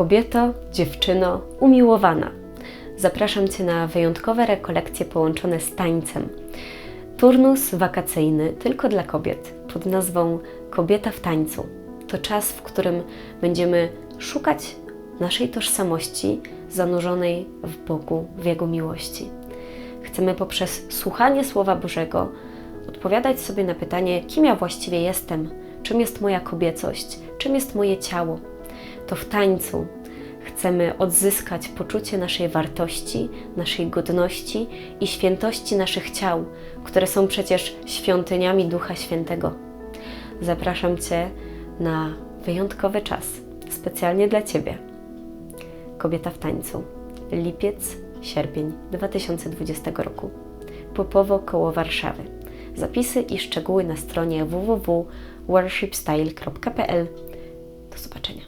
Kobieto, dziewczyno, umiłowana. Zapraszam Cię na wyjątkowe rekolekcje połączone z tańcem. Turnus wakacyjny tylko dla kobiet pod nazwą Kobieta w tańcu. To czas, w którym będziemy szukać naszej tożsamości zanurzonej w Bogu, w Jego miłości. Chcemy poprzez słuchanie Słowa Bożego odpowiadać sobie na pytanie, kim ja właściwie jestem, czym jest moja kobiecość, czym jest moje ciało. To w tańcu chcemy odzyskać poczucie naszej wartości, naszej godności i świętości naszych ciał, które są przecież świątyniami Ducha Świętego. Zapraszam Cię na wyjątkowy czas, specjalnie dla Ciebie. Kobieta w tańcu. Lipiec, sierpień 2020 roku. Popowo koło Warszawy. Zapisy i szczegóły na stronie www.worshipstyle.pl. Do zobaczenia.